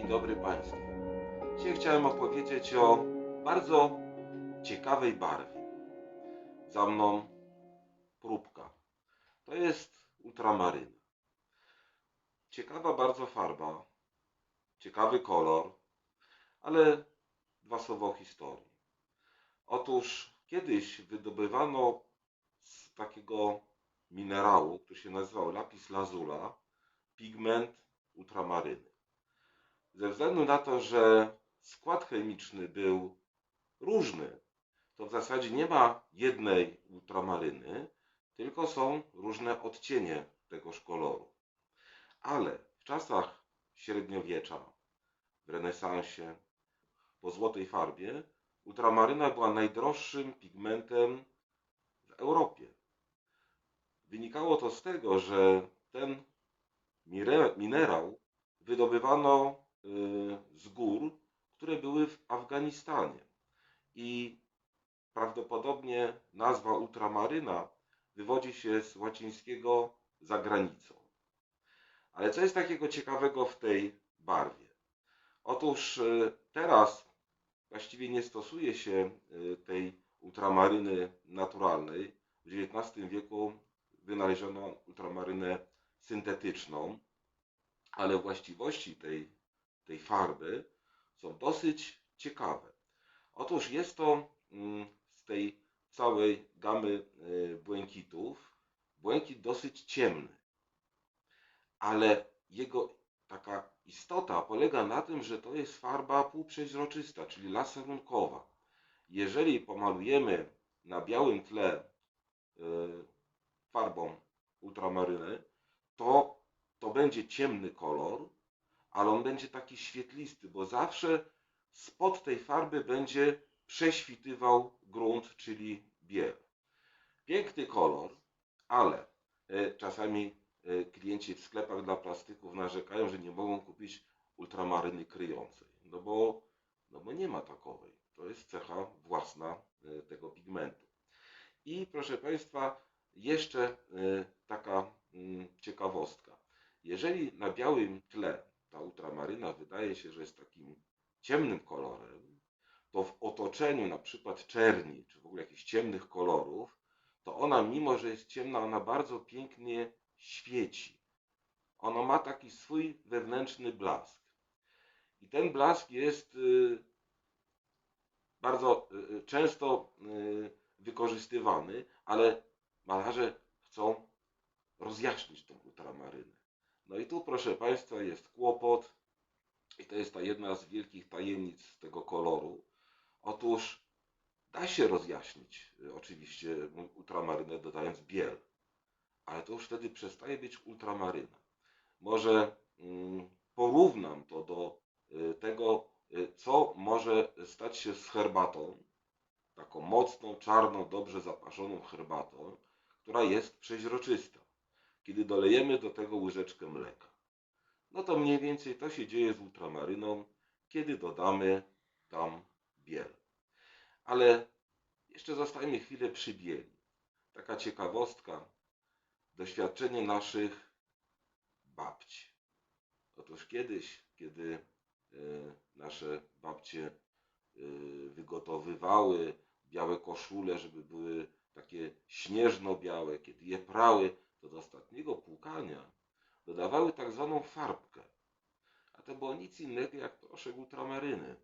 Dzień dobry Państwu. Dzisiaj chciałem opowiedzieć o bardzo ciekawej barwie. Za mną próbka. To jest ultramaryna. Ciekawa bardzo farba, ciekawy kolor, ale dwa słowa o historii. Otóż kiedyś wydobywano z takiego minerału, który się nazywał lapis lazula, pigment ultramaryny. Ze względu na to, że skład chemiczny był różny, to w zasadzie nie ma jednej ultramaryny, tylko są różne odcienie tegoż koloru. Ale w czasach średniowiecza, w renesansie, po złotej farbie, ultramaryna była najdroższym pigmentem w Europie. Wynikało to z tego, że ten minerał wydobywano z gór, które były w Afganistanie. I prawdopodobnie nazwa ultramaryna wywodzi się z łacińskiego za granicą. Ale co jest takiego ciekawego w tej barwie? Otóż y, teraz właściwie nie stosuje się y, tej ultramaryny naturalnej. W XIX wieku wynaleziono ultramarynę syntetyczną, ale właściwości tej, tej farby są dosyć ciekawe. Otóż jest to mm, z tej całej gamy y, błękitów błękit dosyć ciemny, ale jego taka istota polega na tym, że to jest farba półprzeźroczysta, czyli laserunkowa. Jeżeli pomalujemy na białym tle y, farbą ultramaryny, to to będzie ciemny kolor, ale on będzie taki świetlisty, bo zawsze spod tej farby będzie prześwitywał grunt, czyli biel. Piękny kolor, ale e, czasami e, klienci w sklepach dla plastyków narzekają, że nie mogą kupić ultramaryny kryjącej, no bo, no bo nie ma takowej. To jest cecha własna e, tego pigmentu. I proszę Państwa, jeszcze taka mm, ciekawostka. Jeżeli na białym tle ta ultramaryna wydaje się, że jest takim ciemnym kolorem, to w otoczeniu na przykład czerni, czy w ogóle jakichś ciemnych kolorów, to ona, mimo że jest ciemna, ona bardzo pięknie świeci. Ona ma taki swój wewnętrzny blask. I ten blask jest y, bardzo y, y, często wykorzystywany, ale malarze chcą rozjaśnić tą ultramarynę. No i tu, proszę Państwa, jest kłopot, i to jest ta jedna z wielkich tajemnic tego koloru. Otóż da się rozjaśnić y, oczywiście ultramarynę dodając biel, ale to już wtedy przestaje być ultramaryna. Może mm, porównam to do y, tego, y, co może stać się z herbatą, taką mocną, czarną, dobrze zapaszoną herbatą, która jest przeźroczysta. Kiedy dolejemy do tego łyżeczkę mleka. No to mniej więcej to się dzieje z ultramaryną, kiedy dodamy tam biel. Ale jeszcze zostańmy chwilę przy bieli. Taka ciekawostka, doświadczenie naszych babci. Otóż kiedyś, kiedy e, nasze babcie e, wygotowywały białe koszule, żeby były takie śnieżno-białe, kiedy je prały, to do ostatniego płukania dodawały tak zwaną farbkę. A to było nic innego jak proszek ultramaryny,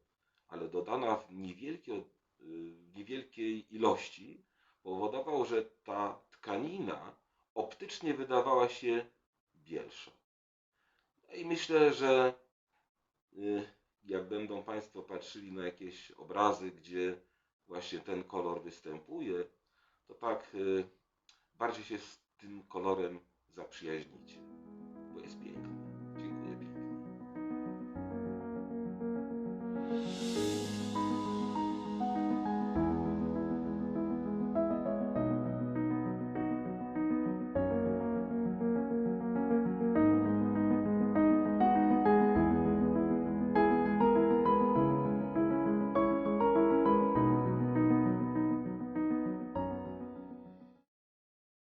ale dodana w niewielkiej, w niewielkiej ilości powodował, że ta tkanina optycznie wydawała się bielsza. No i myślę, że y, jak będą Państwo patrzyli na jakieś obrazy, gdzie właśnie ten kolor występuje, to tak y, bardziej się tym kolorem piękny.